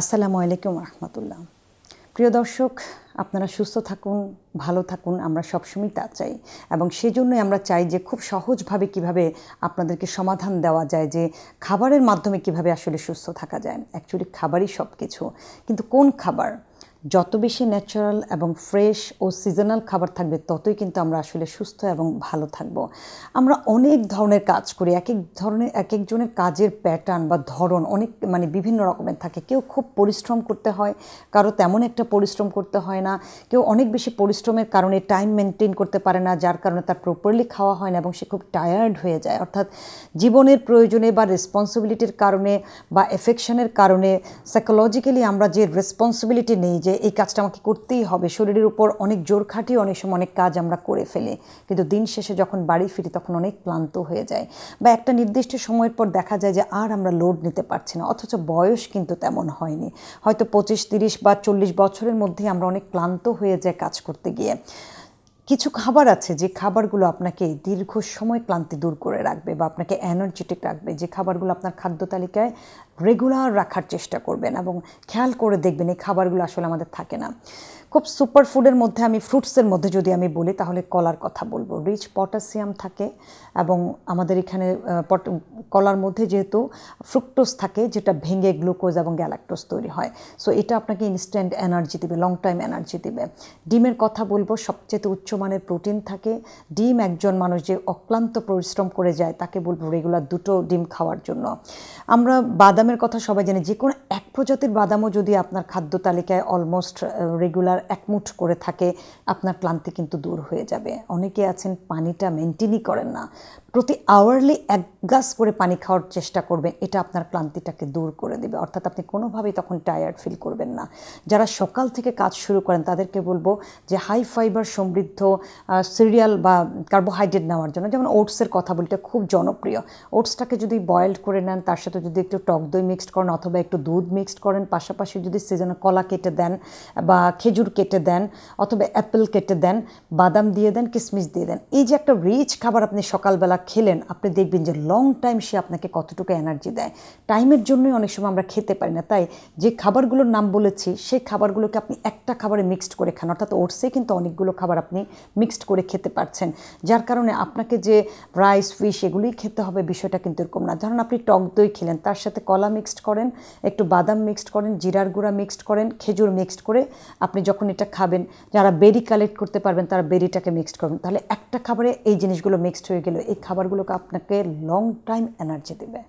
আসসালামু আলাইকুম রহমতুল্লাহ। প্রিয় দর্শক, আপনারা সুস্থ থাকুন, ভালো থাকুন, আমরা সবসময় তা চাই। এবং সেই জন্যই আমরা চাই যে খুব সহজভাবে কীভাবে আপনাদেরকে সমাধান দেওয়া যায়, যে খাবারের মাধ্যমে কীভাবে আসলে সুস্থ থাকা যায়। অ্যাকচুয়ালি খাবারই সব কিছু কিন্তু কোন খাবার? যত বেশি ন্যাচারাল এবং ফ্রেশ ও সিজনাল খাবার থাকবে, ততই কিন্তু আমরা আসলে সুস্থ এবং ভালো থাকব। আমরা অনেক ধরনের কাজ করি, এক এক ধরনের, এক একজনের কাজের প্যাটার্ন বা ধরন অনেক মানে বিভিন্ন রকমের থাকে। কেউ খুব পরিশ্রম করতে হয়, কারও তেমন একটা পরিশ্রম করতে হয় না। কেউ অনেক বেশি পরিশ্রমের কারণে টাইম মেনটেন করতে পারে না, যার কারণে তার প্রপারলি খাওয়া হয় না এবং সে খুব টায়ার্ড হয়ে যায়। অর্থাৎ জীবনের প্রয়োজনে বা রেসপন্সিবিলিটির কারণে বা এফেকশনের কারণে সাইকোলজিক্যালি আমরা যে রেসপন্সিবিলিটি নেই যে এই কাজটা আমাকে করতেই হবে। শরীরের উপর অনেক জোর খাটিয়ে অনেক সময় অনেক কাজ আমরা করে ফেলি। কিন্তু দিন শেষে যখন বাড়ি ফিরি তখন অনেক ক্লান্ত হয়ে যায় বা একটা নির্দিষ্ট সময়ের পর দেখা যায় যে আর আমরা লোড নিতে পারছি না। অথচ বয়স কিন্তু তেমন হয়নি। হয়তো পঁচিশ, তিরিশ বা চল্লিশ বছরের মধ্যে আমরা অনেক ক্লান্ত হয়ে যায় কাজ করতে গিয়ে। কিছু খাবার আছে যে খাবারগুলো আপনাকে দীর্ঘ সময় ক্লান্তি দূর করে রাখবে বা আপনাকে এনার্জেটিক রাখবে, যে খাবারগুলো আপনার খাদ্য তালিকায় রেগুলার রাখার চেষ্টা করবেন এবং খেয়াল করে দেখবেন এই খাবারগুলো আসলে আমাদের থাকে না। খুব সুপার ফুডের মধ্যে আমি ফ্রুটসের মধ্যে যদি আমি বলি, তাহলে কলার কথা বলব। রিচ পটাশিয়াম থাকে এবং আমাদের এখানে কলার মধ্যে যেহেতু ফ্রুক্টোজ থাকে, যেটা ভেঙে গ্লুকোজ এবং গ্যালাক্টোজ তৈরি হয়। সো এটা আপনাকে ইনস্ট্যান্ট এনার্জি দেবে লং টাইম এনার্জি দেবে। ডিমের কথা বলব, সবচেয়ে উচ্চমানের প্রোটিন থাকে। ডিম একজন মানুষ যে অক্লান্ত পরিশ্রম করে যায়, তাকে বলব রেগুলার দুটো ডিম খাওয়ার জন্য। আমরা বাদামের কথা সবাই জানি, যে কোনো এক প্রজাতির বাদামও যদি আপনার খাদ্য তালিকায় অলমোস্ট রেগুলার একমুঠ করে থাকে, আপনার ক্লান্তি কিন্তু দূর হয়ে যাবে। অনেকে আছেন পানিটা মেনটেনই করেন না। প্রতি আওয়ারলি এক গ্লাস করে পানি খাওয়ার চেষ্টা করবেন, এটা আপনার ক্লান্তিটাকে দূর করে দেবে। অর্থাৎ আপনি কোনোভাবেই তখন টায়ার্ড ফিল করবেন না। যারা সকাল থেকে কাজ শুরু করেন, তাদেরকে বলব যে হাই ফাইবার সমৃদ্ধ সিরিয়াল বা কার্বোহাইড্রেট নেওয়ার জন্য, যেমন ওটসের কথা বলি, এটা খুব জনপ্রিয়। ওটসটাকে যদি বয়েলড করে নেন, তার সাথে যদি একটু টক দই মিক্সড করেন, অথবা একটু দুধ মিক্সড করেন, পাশাপাশি যদি সিজনে কলা কেটে দেন বা খেজুর কেটে দেন অথবা অ্যাপেল কেটে দেন, বাদাম দিয়ে দেন কিশমিশ দিয়ে দেন। এই যে একটা রিচ খাবার আপনি সকালবেলা খেলেন, আপনি দেখবেন যে লং টাইম সে আপনাকে কতটুকু এনার্জি দেয়। টাইমের জন্যই অনেক সময় আমরা খেতে পারি না। তাই যে খাবারগুলোর নাম বলেছি, সেই খাবারগুলোকে আপনি একটা খাবারে মিক্সড করে খান। অর্থাৎ ওটসে কিন্তু অনেকগুলো খাবার আপনি মিক্সড করে খেতে পারছেন। যার কারণে আপনাকে যে রাইস ফিশ এগুলোই খেতে হবে বিষয়টা কিন্তু এরকম না। ধরুন আপনি টক দই খেলেন, তার সাথে কলা মিক্সড করেন, একটু বাদাম মিক্সড করেন, জিরার গুঁড়া মিক্সড করেন, খেজুর মিক্সড করে আপনি যখন এটা খাবেন, যারা বেরি কালেক্ট করতে পারবেন, তারা বেরিটাকে মিক্সড করবেন। তাহলে একটা খাবারে এই জিনিসগুলো মিক্সড হয়ে গেলে এই খাবারগুলোকে আপনাকে লং টাইম এনার্জি দেবে।